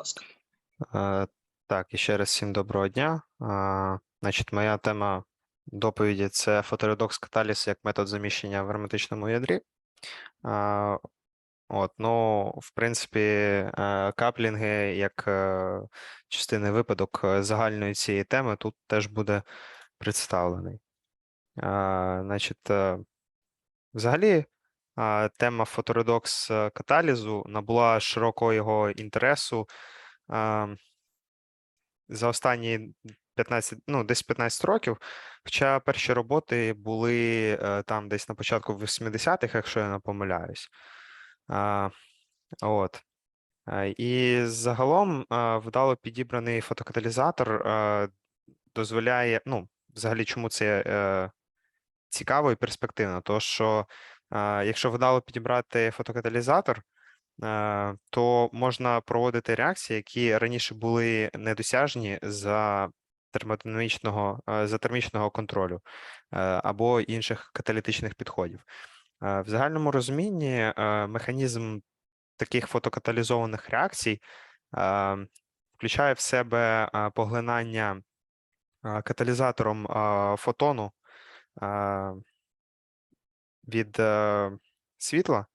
ласка. Е, Так, і ще раз всім доброго дня. Значить, моя тема доповіді це фоторедокс каталіз як метод заміщення в герметичному ядрі. От, ну, в принципі, е, каплінги як е, частини випадок е, загальної цієї теми тут теж буде представлений. Значить, е, взагалі, тема фоторедокс е, каталізу набула широкого його інтересу. За останні 15, ну, десь 15 років. Хоча перші роботи були е, там десь на початку 80-х, якщо я не помиляюсь. От. І загалом вдало підібраний фотокаталізатор дозволяє, ну, взагалі, чому це е, цікаво і перспективно, то що якщо вдало підібрати фотокаталізатор, то можна проводити реакції, які раніше були недосяжні за термодинамічного, е, за термічного контролю е, або інших каталітичних підходів. Е, В загальному розумінні е, механізм таких фотокаталізованих реакцій е, включає в себе е, поглинання е, каталізатором е, фотону е, від е, світла, е,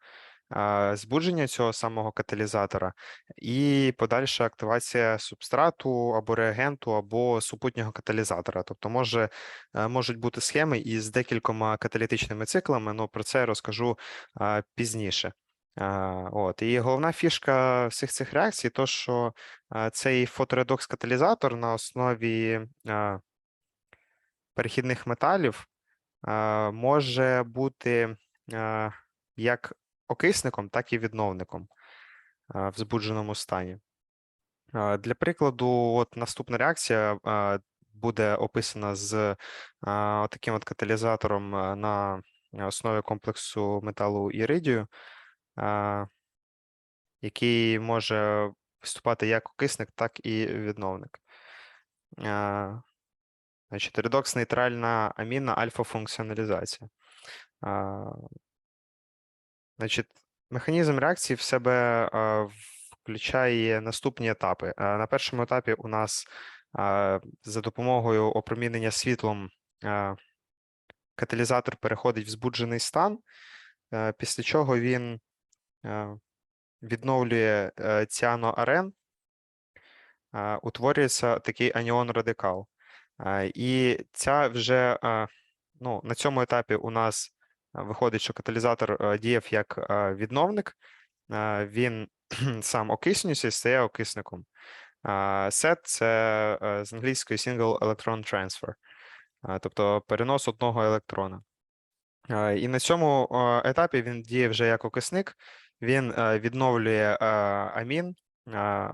збудження цього самого каталізатора і подальша активація субстрату або реагенту, або супутнього каталізатора. Тобто може, е, можуть бути схеми із декількома каталітичними циклами, але про це я розкажу пізніше. От. І головна фішка всіх цих реакцій, то що цей фоторедокс-каталізатор на основі перехідних металів може бути як окисником, так і відновником е, в збудженому стані. Е, Для прикладу, от наступна реакція е, буде описана з таким от каталізатором на основі комплексу металу іридію, який може виступати як окисник, так і відновник. Значить, редокс нейтральна амінна альфа-функціоналізація. Значить, механізм реакції в себе включає наступні етапи. На першому етапі у нас за допомогою опромінення світлом каталізатор переходить в збуджений стан, після чого він відновлює е, ціаноарен, утворюється такий аніон-радикал. І ця вже ну, на цьому етапі у нас виходить, що каталізатор діяв як відновник, він сам окиснюється і стає окисником. SET – це е, з англійської Single Electron Transfer, тобто перенос одного електрона. І на цьому етапі він діє вже як окисник, він е, відновлює е, амін.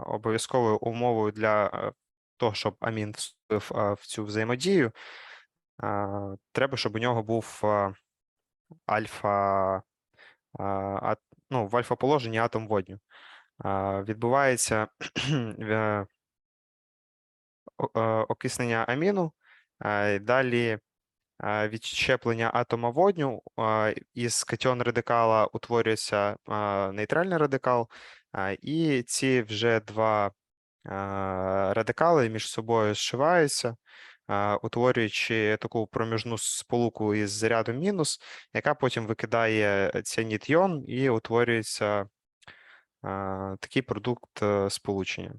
Обов'язковою умовою для е, того, щоб амін вступив в цю взаємодію, треба, щоб у нього був альфа, а, ну, в альфа-положенні атом водню. Відбувається окиснення аміну, далі відщеплення атома водню, із катіон радикала утворюється нейтральний радикал, і ці вже два радикали між собою зшиваються, утворюючи таку проміжну сполуку із зарядом мінус, яка потім викидає ціаніт йон і утворюється такий продукт е, сполучення.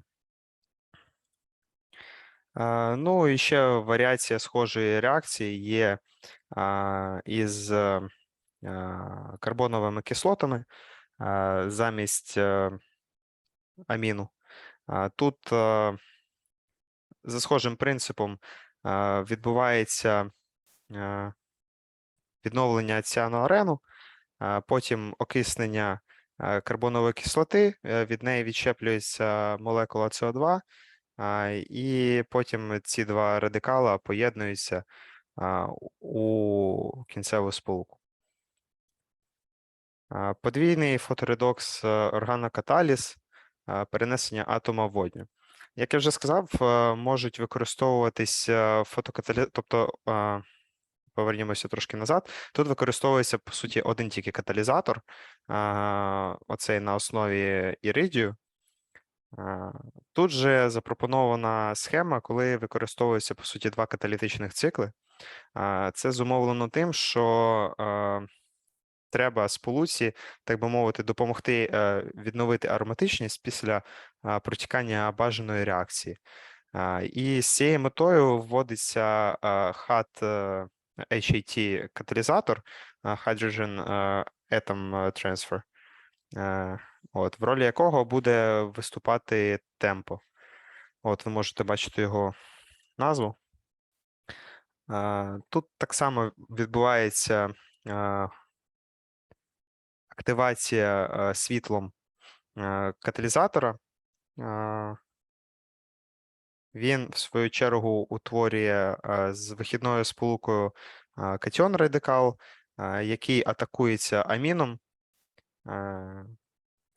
Ну і ще варіація схожої реакції є із е, карбоновими кислотами замість е, аміну. Тут е, за схожим принципом е, відбувається е, відновлення ціаноарену, потім окиснення е, карбонової кислоти, е, від неї відщеплюється молекула СО2, і потім ці два радикала поєднуються у кінцеву сполуку. Подвійний фоторедокс органокаталіз, перенесення атома водню. Як я вже сказав, е, можуть використовуватись фотокаталі... тобто повернімося трошки назад. Тут використовується, по суті, один тільки каталізатор, оцей на основі іридію. Е, Тут же запропонована схема, коли використовуються по суті два каталітичних цикли. Е, Це зумовлено тим, що е, треба сполуці, так би мовити, допомогти е, відновити ароматичність після е, протікання бажаної реакції. І з цією метою вводиться HAT е, HAT каталізатор Hydrogen Atom Transfer, е, от, в ролі якого буде виступати темпо. От ви можете бачити його назву. Тут так само відбувається активація світлом каталізатора. Він, в свою чергу, утворює з вихідною сполукою катіон радикал, який атакується аміном.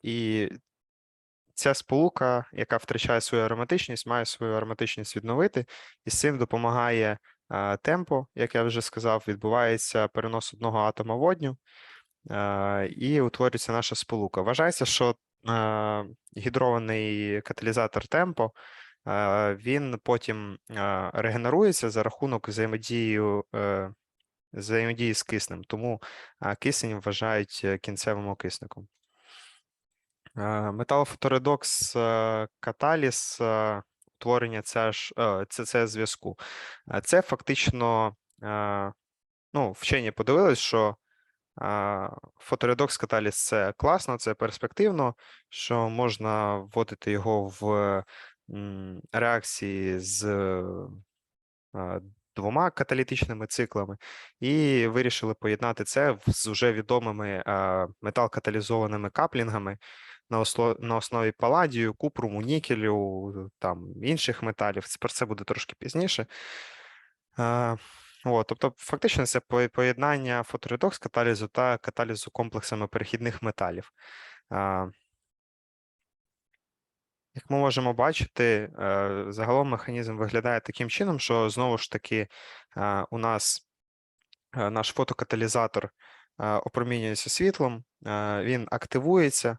І ця сполука, яка втрачає свою ароматичність, має свою ароматичність відновити, і з цим допомагає темпо, як я вже сказав, відбувається перенос одного атома водню, і утворюється наша сполука. Вважається, що гідрований каталізатор темпо він потім регенерується за рахунок взаємодії, е, взаємодії з киснем, тому кисень вважають е, кінцевим окисником. Е, Металофоторедокс каталіз утворення це, зв'язку. Це фактично ну, вчені подивились, що фоторедокс каталіз це класно, це перспективно, що можна вводити його в реакції з двома каталітичними циклами, і вирішили поєднати це з уже відомими метал-каталізованими каплінгами на, основі паладію, купруму, нікелю, там інших металів. Про це буде трошки пізніше. От, тобто, фактично, це поєднання фоторедокс каталізу та каталізу комплексами перехідних металів. Як ми можемо бачити, е, загалом механізм виглядає таким чином, що знову ж таки е, у нас е, наш фотокаталізатор опромінюється світлом, він активується,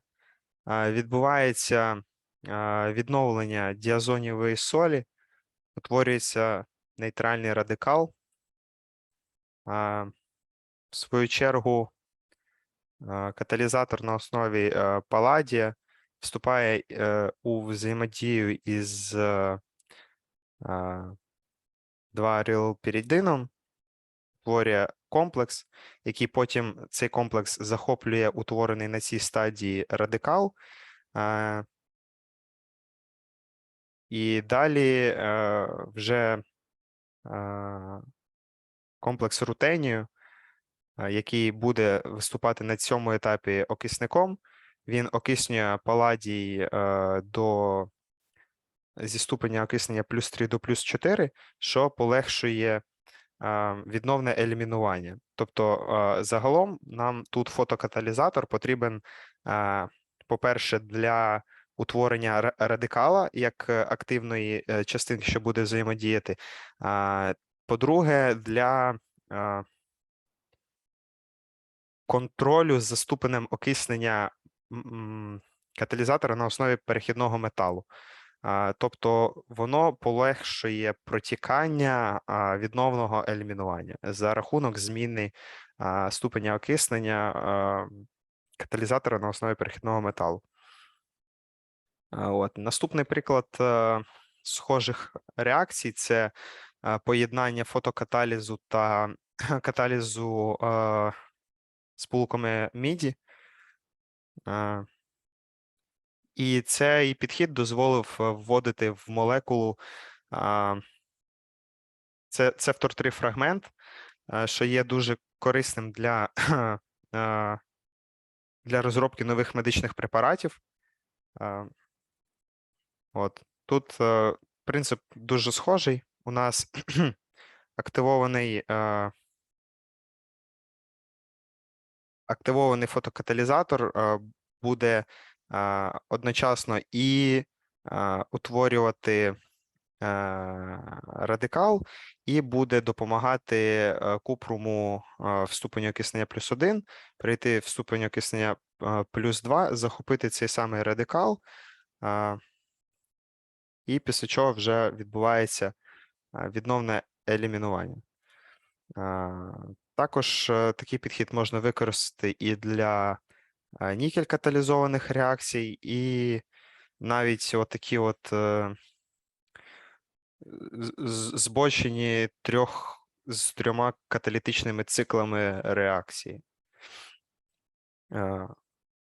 відбувається відновлення діазонівої солі, утворюється нейтральний радикал. В свою чергу, каталізатор на основі паладія вступає е, у взаємодію із е, е, 2 рілпірідином, створює комплекс, який потім цей комплекс захоплює утворений на цій стадії радикал. І далі е, вже комплекс рутенію, який буде виступати на цьому етапі окисником. Він окиснює паладій е, до зі ступеня окиснення плюс 3 до плюс 4, що полегшує відновне елімінування. Тобто, загалом нам тут фотокаталізатор потрібен, по-перше, для утворення радикала як е, активної е, частинки, що буде взаємодіяти. По-друге, для е, контролю за ступенем окиснення каталізатора на основі перехідного металу. А, Тобто воно полегшує протікання а, відновного елімінування за рахунок зміни ступеня окиснення каталізатора на основі перехідного металу. От. Наступний приклад е, схожих реакцій це е, поєднання фотокаталізу та каталізу е, сполуками міді. Е, І цей підхід дозволив е, вводити в молекулу а, це, це втор 3 фрагмент, е, що є дуже корисним для, е, для розробки нових медичних препаратів. Е, От тут е, принцип дуже схожий. У нас активований, е, активований фотокаталізатор е, буде е, одночасно і е, утворювати радикал, і буде допомагати е, купруму е, в ступені окиснення плюс 1, перейти в ступень окиснення е, плюс 2, захопити цей самий радикал. і після чого вже відбувається відновне елімінування. Також е, такий підхід можна використати і для е, нікель-каталізованих реакцій, і навіть отакі от е, збочені трьох з трьома каталітичними циклами реакції.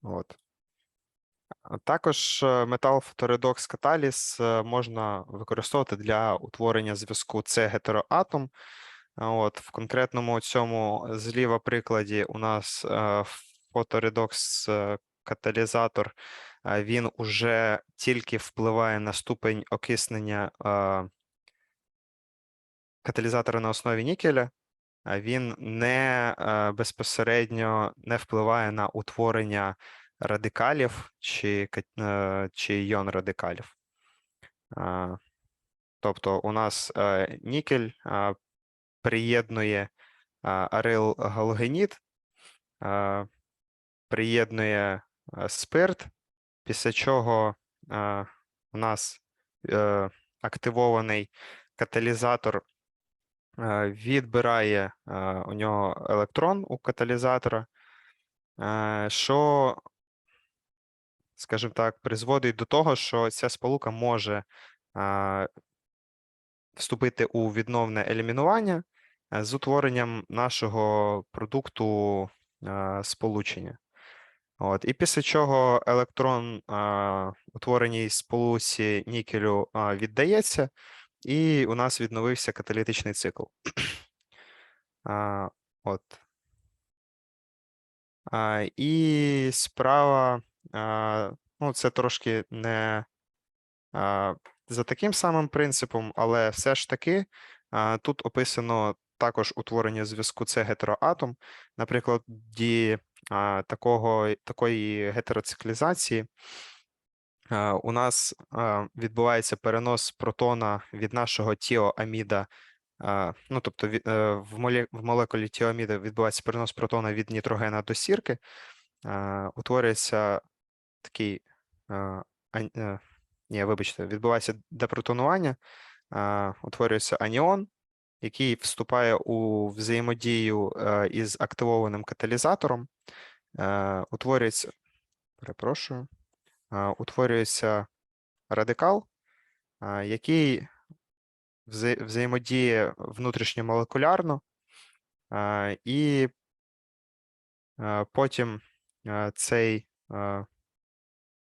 От. Також метал фоторедокс каталіз можна використовувати для утворення зв'язку С гетероатом. От, в конкретному цьому зліва прикладі у нас фоторедокс е, каталізатор, він уже тільки впливає на ступень окиснення е, каталізатора на основі нікеля, він не е, безпосередньо не впливає на утворення радикалів чи, е, чи іон радикалів. Тобто у нас е, нікель приєднує а, арил галогеніт, приєднує спирт, після чого у нас е, активований каталізатор е, відбирає е, у нього електрон у каталізатора, е, що, скажімо так, призводить до того, що ця сполука може вступити у відновне елімінування е, з утворенням нашого продукту е, сполучення. От, і після чого електрон а, утвореній сполуці нікелю а, віддається, і у нас відновився каталітичний цикл. А, от. А, і справа, ну, це трошки не за таким самим принципом, але все ж таки тут описано також утворення зв'язку це гетероатом. Наприклад, ді такого, такої гетероциклізації у нас відбувається перенос протона від нашого тіоаміда, ну тобто е, в, молекулі тіоаміда відбувається перенос протона від нітрогена до сірки, утворюється такий, а, е, ні, вибачте, відбувається депротонування, а, утворюється аніон, який вступає у взаємодію е, із активованим каталізатором, е, утворюється, перепрошую, е, утворюється радикал, е, який вза- взаємодіє внутрішньомолекулярно, е, і е, потім е, цей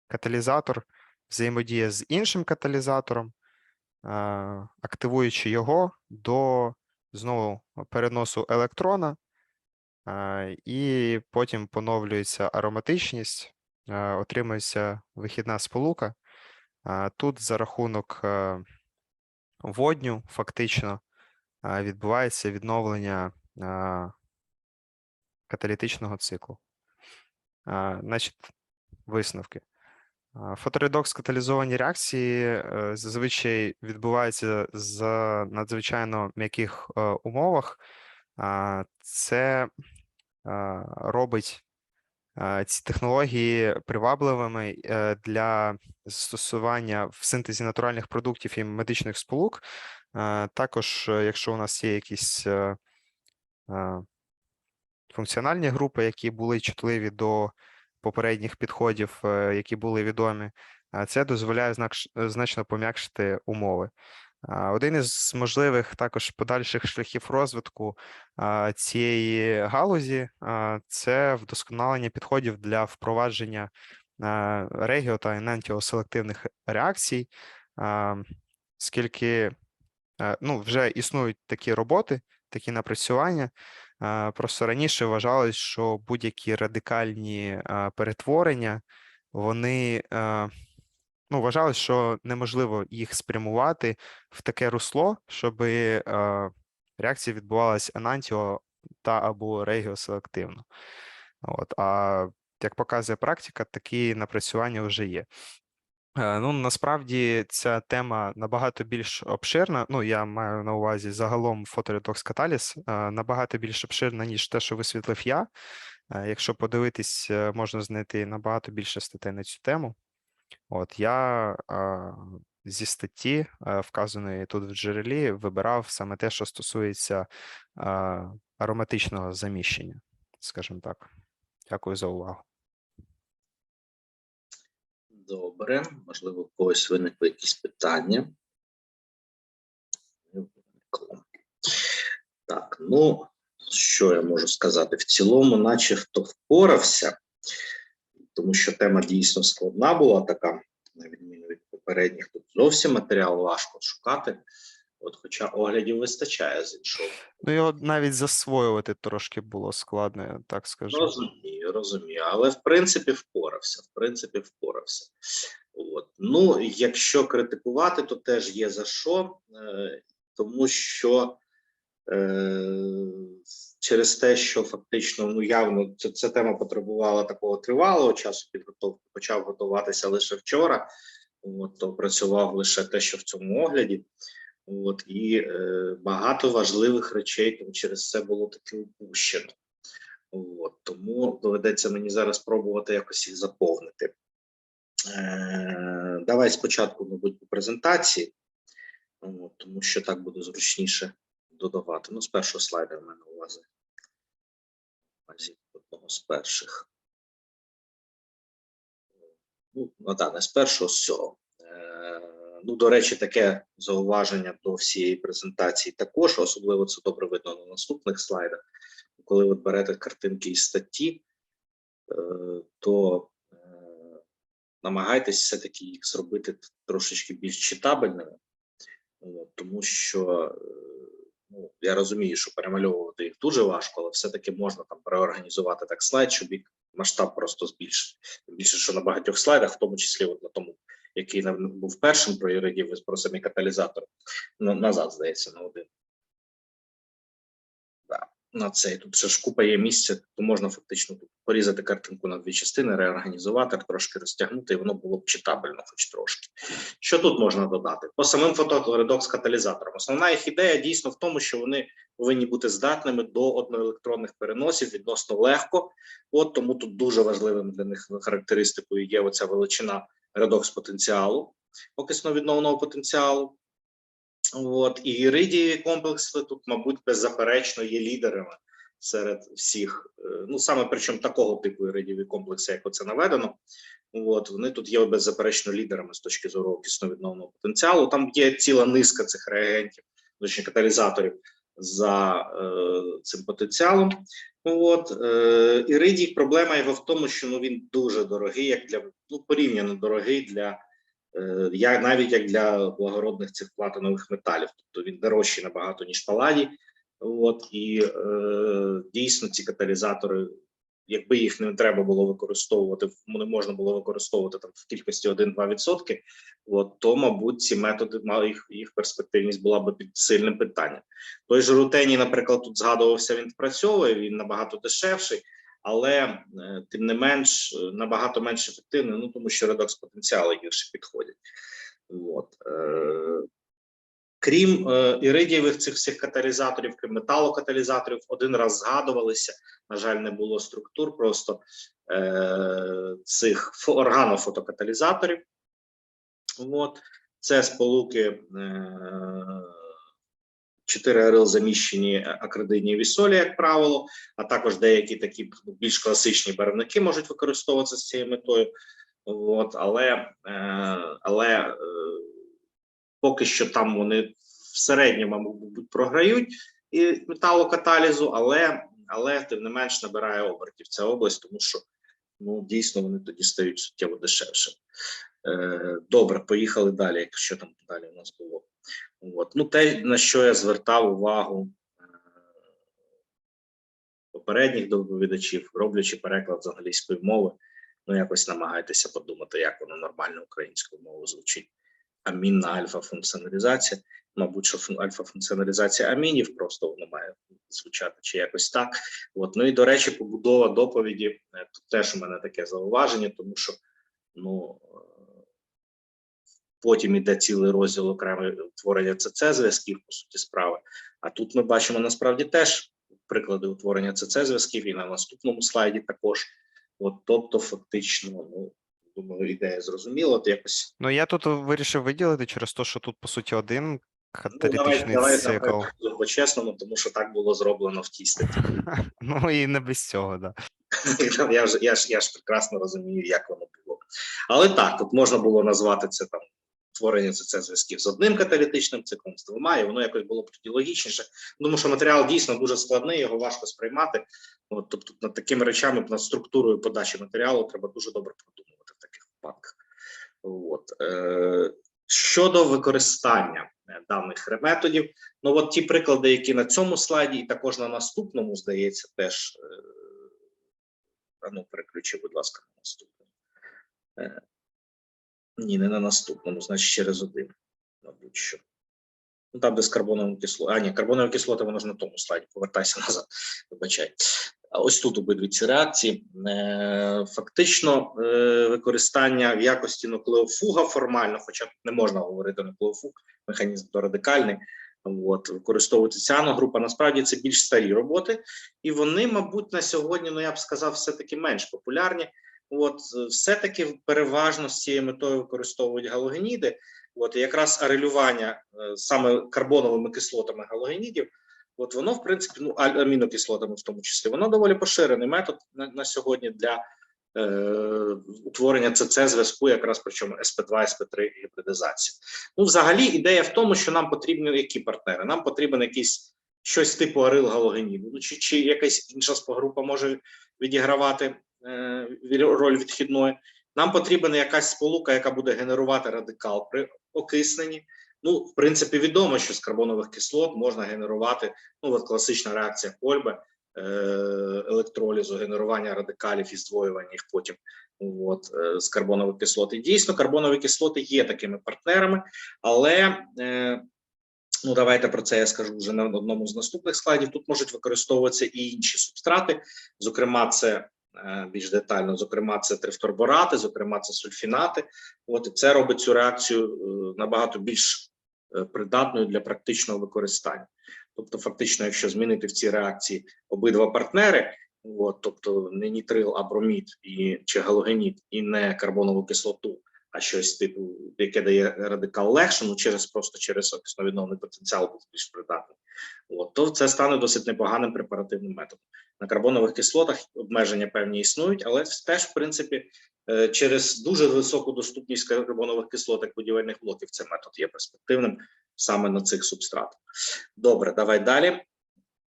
каталізатор взаємодіє з іншим каталізатором, е, активуючи його до знову переносу електрона, е, і потім поновлюється ароматичність, е, отримується вихідна сполука. Тут за рахунок водню фактично відбувається відновлення каталітичного циклу. Значить, висновки. Фоторедокс каталізовані реакції е, зазвичай відбуваються з надзвичайно м'яких е, умовах. Це е, робить ці технології привабливими для застосування в синтезі натуральних продуктів і медичних сполук. Також, якщо у нас є якісь функціональні групи, які були чутливі до попередніх підходів, е, які були відомі, це дозволяє е, значно пом'якшити умови. Один із можливих також подальших шляхів розвитку цієї галузі це вдосконалення підходів для впровадження регіо та енантіоселективних реакцій, а, оскільки е, ну, вже існують такі роботи, такі напрацювання. Просто раніше вважалось, що будь-які радикальні перетворення, вони ну, вважалось, що неможливо їх спрямувати в таке русло, щоб реакція відбувалася енантіо та або регіоселективно. От, а як показує практика, такі напрацювання вже є. Е, Ну, насправді ця тема набагато більш обширна. Ну, я маю на увазі загалом фоторедокс каталіз е, набагато більш обширна, ніж те, що висвітлив я. Е, Якщо подивитись, можна знайти набагато більше статей на цю тему. От я зі статті, вказаної тут в джерелі, вибирав саме те, що стосується ароматичного заміщення, скажімо так. Дякую за увагу. Добре, можливо, у когось виникли якісь питання. Так, ну, що я можу сказати? В цілому, наче хто впорався, тому що тема дійсно складна була така, на відміну від попередніх, тут зовсім матеріал важко шукати. От, хоча оглядів вистачає з іншого. Ну, його навіть засвоювати трошки було складно, я так скажу. Розумію, розумію, але в принципі впорався. В принципі, впорався. От. Ну, якщо критикувати, то теж є за що, е, тому що е, через те, що фактично ну явно ця, ця тема потребувала такого тривалого часу підготовки, почав готуватися лише вчора, от, то працював лише те, що в цьому огляді. От і е, багато важливих речей там через це було таки упущено. От, тому доведеться мені зараз пробувати якось їх заповнити. Е, давай спочатку, мабуть, по презентації, от, тому що так буде зручніше додавати. Ну, з першого слайду в мене увазі одного з перших. Ну, ну так, не з першого, з цього. Е, ну, до речі, таке зауваження до всієї презентації також, особливо це добре видно на наступних слайдах. Коли от берете картинки із статті, е, то е, намагайтесь все-таки їх зробити трошечки більш читабельними, тому що е, ну, я розумію, що перемальовувати їх дуже важко, але все-таки можна там переорганізувати так слайд, щоб їх масштаб просто збільшити. Більше, що на багатьох слайдах, в тому числі от на тому, який був першим про юридів, про самі каталізатор. ну, назад, здається, на один. На цей тут ще ж купа є місця, то можна фактично тут порізати картинку на дві частини, реорганізувати, трошки розтягнути, і воно було б читабельно, хоч трошки. Що тут можна додати? По самим фоторедокс каталізаторам. Основна їх ідея дійсно в тому, що вони повинні бути здатними до одноелектронних переносів відносно легко. От тому тут дуже важливим для них характеристикою є оця величина редокс потенціалу, окисно-відновного потенціалу. От і іридієві комплекси тут, мабуть, беззаперечно є лідерами серед всіх. е, Ну саме причому такого типу іридієві комплекси, як оце наведено. От вони тут є беззаперечно лідерами з точки зору окисно-відновного потенціалу. Там є ціла низка цих реагентів, точніше каталізаторів за е, цим потенціалом. От е, іридій проблема його в тому, що ну він дуже дорогий, як для ну порівняно дорогий для я навіть як для благородних цих платинових металів, тобто він дорожчий набагато ніж паладій. От і е, дійсно ці каталізатори, якби їх не треба було використовувати, не можна було використовувати там в кількості 1-2%, от то, мабуть, ці методи мали їх їх перспективність була би під сильним питанням. Той же рутеній, наприклад, тут згадувався, він працьовує, він набагато дешевший, але е, тим не менш е, набагато менш ефективний, ну тому що редокс потенціали гірше підходять. От. Е, крім іридієвих цих всіх каталізаторів, крім металокаталізаторів, один раз згадувалися. На жаль, не було структур просто цих органофотокаталізаторів. От. Це сполуки 4 РЛ заміщені акридині вісолі, як правило, а також деякі такі більш класичні барвники можуть використовуватися з цією метою. От, але е, але е, поки що там вони в середньому, мабуть, програють і металокаталізу, але, але тим не менш набирає обертів ця область, тому що ну, дійсно вони тоді стають суттєво дешевше. Е, добре, поїхали далі. Якщо там далі у нас було. От. Ну, те, на що я звертав увагу е, попередніх доповідачів, роблячи переклад з англійської мови, ну якось намагайтеся подумати, як воно нормально українською мовою звучить. Амінна альфа-функціоналізація. Мабуть, що альфа-функціоналізація амінів просто воно має звучати чи якось так. От. Ну і до речі, побудова доповіді е, тут теж у мене таке зауваження, тому що ну. Потім іде цілий розділ окреме утворення ЦЦ зв'язків, по суті справи. А тут ми бачимо насправді теж приклади утворення ЦЦ зв'язків і на наступному слайді також. От, тобто, фактично, ну Думаю, ідея зрозуміла. От якось Ну, я тут вирішив виділити через те, що тут, по суті, один ну, давай, каталітичний давай цикл. давай по-чесному, тому що так було зроблено в тій статті. Ну і не без цього, да. я, вже, я, ж, я ж прекрасно розумію, як воно було. Але так, тут можна було назвати це там творення ЦЦ зв'язків з одним каталітичним циклом, з двома, і воно якось було б тоді логічніше. Тому що матеріал дійсно дуже складний, його важко сприймати. От, тобто над такими речами, над структурою подачі матеріалу треба дуже добре продумувати в таких випадках. От. Е, щодо використання е, даних методів, ну от ті приклади, які на цьому слайді, і також на наступному, здається, теж. Е, ну, переключи, будь ласка, на наступному. Ні, не на наступному, значить через один, мабуть що. Ну, там, де з карбоновим кислотою. А, ні, карбонова кислота, воно ж на тому слайді. Повертайся назад. Вибачай. Ось тут обидві ці реакції. Е, фактично, е, використання в якості нуклеофуга формально, хоча не можна говорити нуклеофуг, механізм то радикальний. От, використовується ціаногрупа. Насправді це більш старі роботи, і вони, мабуть, на сьогодні, ну я б сказав, все-таки менш популярні. От, е, все-таки переважно з цією метою використовують галогеніди. От, якраз арелювання е, саме карбоновими кислотами галогенідів, от воно, в принципі, ну, амінокислотами в тому числі, воно доволі поширений метод на, на сьогодні для е, утворення ЦЦ зв'язку, якраз причому СП2, СП3 гібридизації. Ну, взагалі, ідея в тому, що нам потрібні які партнери? Нам потрібен якийсь щось типу арил галогеніду, ну, чи, чи якась інша спогрупа може відігравати роль відхідної. Нам потрібна якась сполука, яка буде генерувати радикал при окисненні. Ну, в принципі, відомо, що з карбонових кислот можна генерувати ну, от класична реакція Кольбе, е, електролізу, генерування радикалів і здвоювання їх потім от, е, з карбонових кислот. І дійсно, карбонові кислоти є такими партнерами, але е, ну давайте про це я скажу вже на одному з наступних слайдів. Тут можуть використовуватися і інші субстрати, зокрема, це е, більш детально, зокрема, це трифторборати, зокрема, це сульфінати. От і це робить цю реакцію е, набагато більш е, придатною для практичного використання. Тобто, фактично, якщо змінити в цій реакції обидва партнери, от, тобто не нітрил, а бромід і чи галогеніт, і не карбонову кислоту, а щось типу, яке дає радикал легше, ну через просто через окисновідновний потенціал був більш придатний. От, то це стане досить непоганим препаративним методом. На карбонових кислотах обмеження певні існують, але теж, в принципі, е, через дуже високу доступність карбонових кислот як будівельних блоків цей метод є перспективним саме на цих субстратах. Добре, давай далі.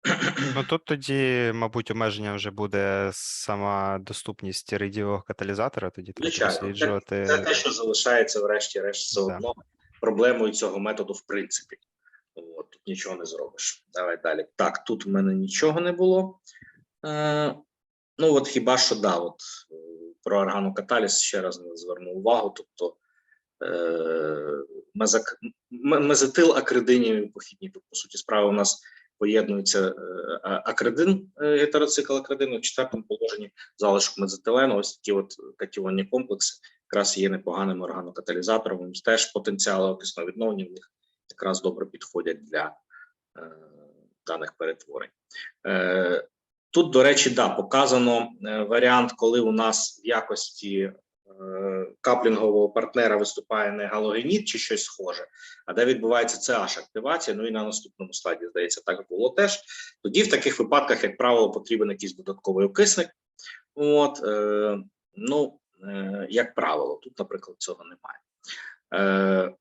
Ну тут тоді, мабуть, обмеження вже буде сама доступність радіового каталізатора, тоді треба досліджувати. це те, що залишається, врешті-решт, все Да. одно проблемою цього методу, в принципі. От, тут нічого не зробиш. Давай далі. Так, тут в мене нічого не було. Е, ну, от хіба що да, от е, про органокаталіз ще раз зверну увагу. Тобто е, мезак, м- мезетилакридиніві похідні. Тут, по суті, справи у нас поєднується е, акридин, гетероцикл акридину в четвертому положенні залишок мезетилену. Ось такі от катіонні комплекси якраз є непоганим органокаталізатором. Теж потенціали окисновідновлення в них якраз добре підходять для даних перетворень. Тут, до речі, да, показано е, варіант, коли у нас в якості е, каплінгового партнера виступає не галогеніт чи щось схоже, а де відбувається CH активація. Ну і на наступному слайді, здається, так було теж. Тоді в таких випадках, як правило, потрібен якийсь додатковий окисник. От, е, ну, е, як правило, тут, наприклад, цього немає. Е,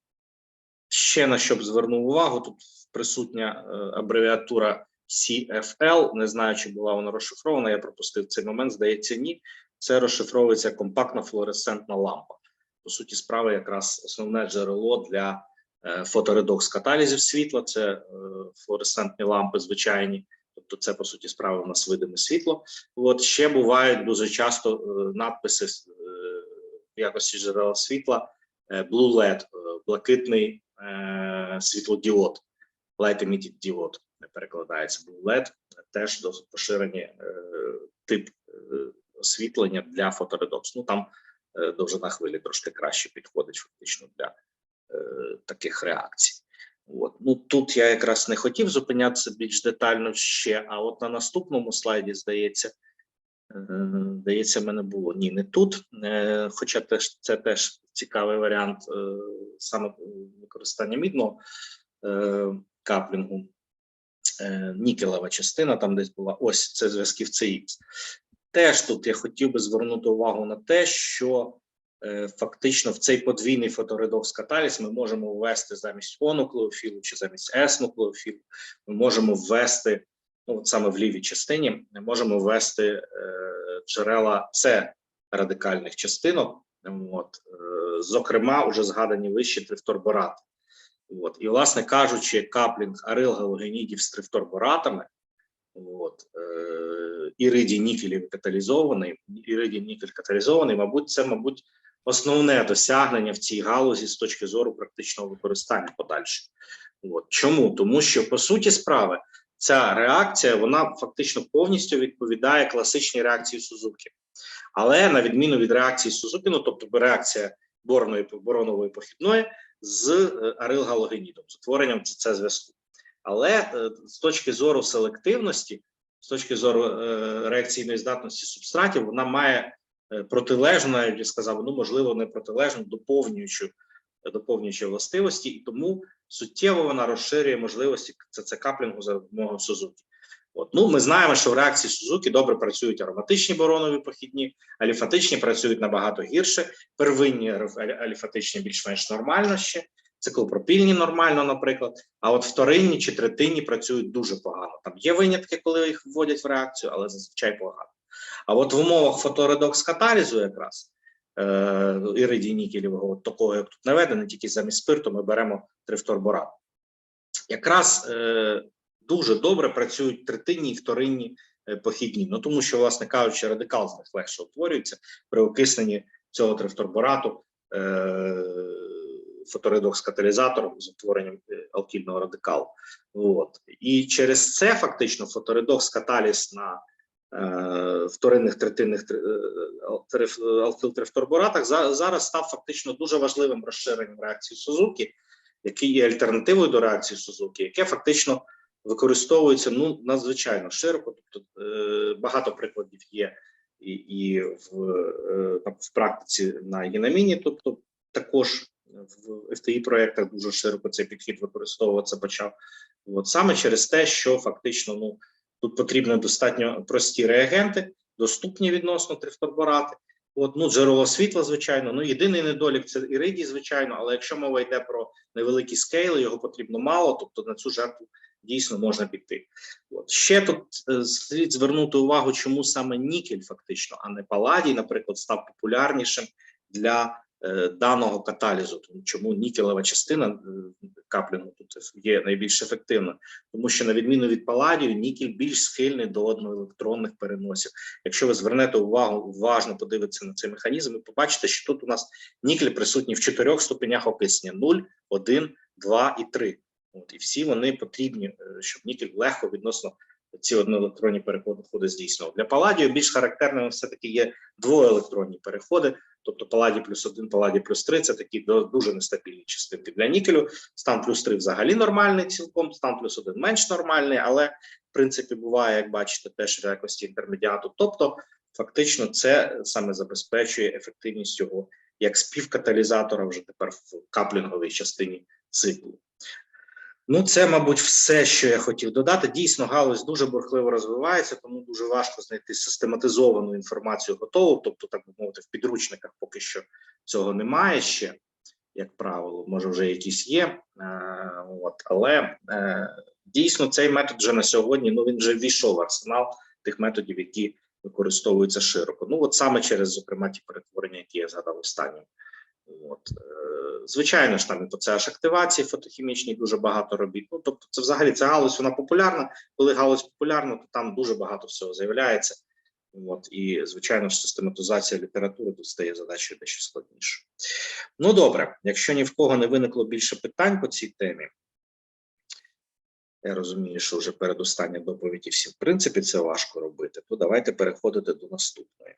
ще на що б звернув увагу, тут присутня е, абревіатура CFL. Не знаю, чи була вона розшифрована. Я пропустив цей момент. Здається, ні. Це розшифровується компактна флуоресцентна лампа. По суті, справи, якраз основне джерело для е, фоторедокс каталізів світла. Це е, флуоресцентні лампи звичайні. Тобто, це по суті справа у нас видиме світло. От ще бувають дуже часто е, надписи в якості джерела світла Blue LED, блакитний світлодіод, Light Emitted Diode перекладається LED, теж досить поширені е, тип е, освітлення для фоторедокс. Ну там е, довжина хвилі трошки краще підходить фактично для таких реакцій. От. Ну тут я якраз не хотів зупинятися більш детально ще, а от на наступному слайді, здається, Здається, мене було. Ні, не тут. Хоча теж це теж цікавий варіант саме використання мідного каплінгу. Е, Нікелева частина там десь була. Ось це зв'язків CX. Теж тут я хотів би звернути увагу на те, що е, фактично в цей подвійний фоторедокс каталіз ми можемо ввести замість О-нуклеофілу чи замість С-нуклеофілу, ми можемо ввести, ну от саме в лівій частині, ми можемо ввести е, джерела С радикальних частинок. От, зокрема, уже згадані вищі трифторборати. От, і, власне кажучи, каплінг арилгалогенідів з трифторборатами, от, е, іридій нікелів каталізований, іридій нікель каталізований, мабуть, це, мабуть, основне досягнення в цій галузі з точки зору практичного використання подальше. От. Чому? Тому що, по суті справи, ця реакція вона фактично повністю відповідає класичній реакції Сузуки. Але на відміну від реакції Сузуки, ну тобто реакція борної боронової похідної з е, арилгалогенідом, з утворенням ЦЦ зв'язку. Але е, з точки зору селективності, з точки зору е, реакційної здатності субстратів, вона має протилежну, я сказав, ну можливо, не протилежну, доповнюючу доповнюючі властивості, і тому суттєво вона розширює можливості ЦЦ каплінгу за допомогою Сузуки. От ну ми знаємо, що в реакції Сузуки добре працюють ароматичні боронові похідні, аліфатичні працюють набагато гірше. Первинні аліфатичні більш-менш нормально ще, циклопропільні нормально, наприклад. А от вторинні чи третинні працюють дуже погано. Там є винятки, коли їх вводять в реакцію, але зазвичай погано. А от в умовах фоторедокс каталізу, якраз е, іридій нікелівого, от такого, як тут наведено, тільки замість спирту ми беремо трифторборат. Якраз е, дуже добре працюють третинні і вторинні е, похідні. Ну тому що, власне кажучи, радикал з них легше утворюється при окисненні цього трифторборату е, фоторедокс каталізатором з утворенням е, алкільного радикалу. От. І через це фактично фоторедокс каталіз на е, вторинних третинних тр- ал- за- зараз став фактично дуже важливим розширенням реакції Сузуки, який є альтернативою до реакції Сузуки, яке фактично використовується ну надзвичайно широко. Тобто е, багато прикладів є і, і в, е, в практиці на Єнаміні, тобто також в FTI проєктах дуже широко цей підхід використовуватися почав. От саме через те, що фактично ну тут потрібні достатньо прості реагенти, доступні відносно трифторборати. От, ну, джерело світла, звичайно. Ну, єдиний недолік це іридій, звичайно, але якщо мова йде про невеликі скейли, його потрібно мало, тобто на цю жертву дійсно можна піти. От ще тут е, слід звернути увагу, чому саме нікель, фактично, а не паладій, наприклад, став популярнішим для даного каталізу. Тому чому нікелева частина е, каплінгу тут є найбільш ефективна, тому що на відміну від паладію, нікель більш схильний до одноелектронних переносів. Якщо ви звернете увагу, уважно подивитися на цей механізм, ви побачите, що тут у нас нікель присутній в чотирьох ступенях окиснення: 0, 1, 2 і 3. От і всі вони потрібні, е, щоб нікель легко відносно ці одноелектронні переходи здійснював. Для паладію більш характерними все таки є двоелектронні переходи, тобто паладі плюс 1, паладі плюс 3 – це такі дуже нестабільні частинки. Для нікелю стан плюс 3 взагалі нормальний, цілком стан плюс 1 менш нормальний, але в принципі буває, як бачите, теж в якості інтермедіату. Тобто, фактично, це саме забезпечує ефективність його як співкаталізатора вже тепер в каплінговій частині циклу. Ну, це, мабуть, все, що я хотів додати. Дійсно, галузь дуже бурхливо розвивається, тому дуже важко знайти систематизовану інформацію готову. Тобто, так би мовити, в підручниках поки що цього немає ще, як правило, може вже якісь є. Е, от, але е, дійсно цей метод вже на сьогодні ну він вже ввійшов в арсенал тих методів, які використовуються широко. Ну, от саме через, зокрема, ті перетворення, які я згадав останнім. От, е, звичайно ж, там і CH активації фотохімічній дуже багато робіт. Ну, тобто, це взагалі ця галузь вона популярна. Коли галузь популярна, то там дуже багато всього з'являється. От, і, звичайно ж, систематизація літератури тут стає задачею дещо складнішою. Ну, добре, якщо ні в кого не виникло більше питань по цій темі, я розумію, що вже передостання доповіді всім, в принципі, це важко робити, то давайте переходити до наступної.